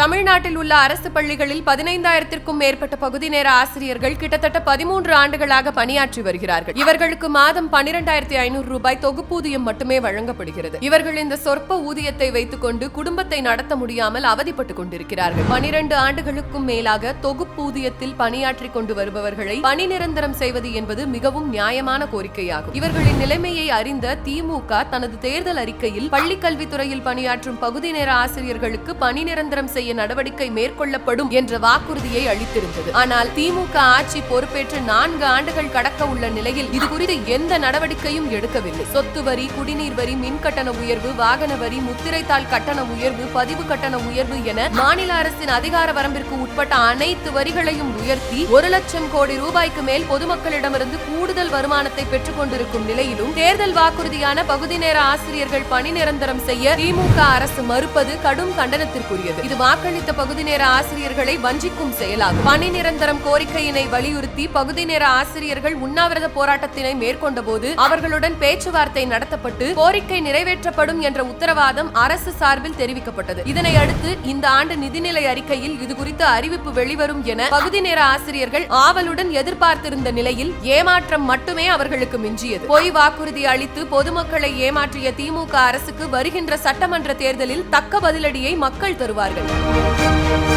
தமிழ்நாட்டில் உள்ள அரசு பள்ளிகளில் பதினைந்தாயிரத்திற்கும் மேற்பட்ட பகுதி நேர ஆசிரியர்கள் கிட்டத்தட்ட பதிமூன்று ஆண்டுகளாக பணியாற்றி வருகிறார்கள். இவர்களுக்கு மாதம் பனிரெண்டாயிரத்தி ஐநூறு ரூபாய் தொகுப்பூதியம் மட்டுமே வழங்கப்படுகிறது. இவர்கள் இந்த சொற்ப ஊதியத்தை வைத்துக் கொண்டு குடும்பத்தை நடத்த முடியாமல் அவதிப்பட்டுக் கொண்டிருக்கிறார்கள். பனிரெண்டு ஆண்டுகளுக்கும் மேலாக தொகுப்பூதியத்தில் பணியாற்றி கொண்டு வருபவர்களை பணி நிரந்தரம் செய்வது என்பது மிகவும் நியாயமான கோரிக்கையாகும். இவர்களின் நிலைமையை அறிந்த திமுக தனது தேர்தல் அறிக்கையில் பள்ளிக் கல்வித்துறையில் பணியாற்றும் பகுதி நேர ஆசிரியர்களுக்கு பணி நிரந்தரம் செய்ய நடவடிக்கை மேற்கொள்ளப்படும் என்ற வாக்குறுதியை அளித்திருந்தது. ஆனால் திமுக ஆட்சி பொறுப்பேற்று நான்கு ஆண்டுகள் கடக்க உள்ள நிலையில் இது குறித்து எந்த நடவடிக்கையும் எடுக்கவில்லை. சொத்து வரி குடிநீர் வரி மின் கட்டண உயர்வு வாகன வரி முத்திரைத்தாள் கட்டண உயர்வு பதிவு கட்டண உயர்வு என மாநில அரசின் அதிகார வரம்பிற்கு உட்பட்ட அனைத்து வரிகளையும் உயர்த்தி ஒரு லட்சம் கோடி ரூபாய்க்கு மேல் பொதுமக்களிடமிருந்து கூடுதல் வருமானத்தை பெற்றுக் கொண்டிருக்கும் நிலையிலும் தேர்தல் வாக்குறுதியான பகுதி நேர ஆசிரியர்கள் பணி நிரந்தரம் செய்ய திமுக அரசு மறுப்பது கடும் கண்டனத்திற்குரியது. இது வாக்களித்த பகுதி நேர ஆசிரியர்களை வஞ்சிக்கும் செயலாகும். பணி நிரந்தரம் கோரிக்கையினை வலியுறுத்தி பகுதி நேர ஆசிரியர்கள் உண்ணாவிரத போராட்டத்தினை மேற்கொண்ட போது அவர்களுடன் பேச்சுவார்த்தை நடத்தப்பட்டு கோரிக்கை நிறைவேற்றப்படும் என்ற உத்தரவாதம் அரசு சார்பில் தெரிவிக்கப்பட்டது. இதனை அடுத்து இந்த ஆண்டு நிதிநிலை அறிக்கையில் இதுகுறித்த அறிவிப்பு வெளிவரும் என பகுதி நேர ஆசிரியர்கள் ஆவலுடன் எதிர்பார்த்திருந்த நிலையில் ஏமாற்றம் மட்டுமே அவர்களுக்கு மிஞ்சியது. பொய் வாக்குறுதி அளித்து பொதுமக்களை ஏமாற்றிய திமுக அரசுக்கு வருகின்ற சட்டமன்ற தேர்தலில் தக்க பதிலடியை மக்கள் தருவார்கள். Música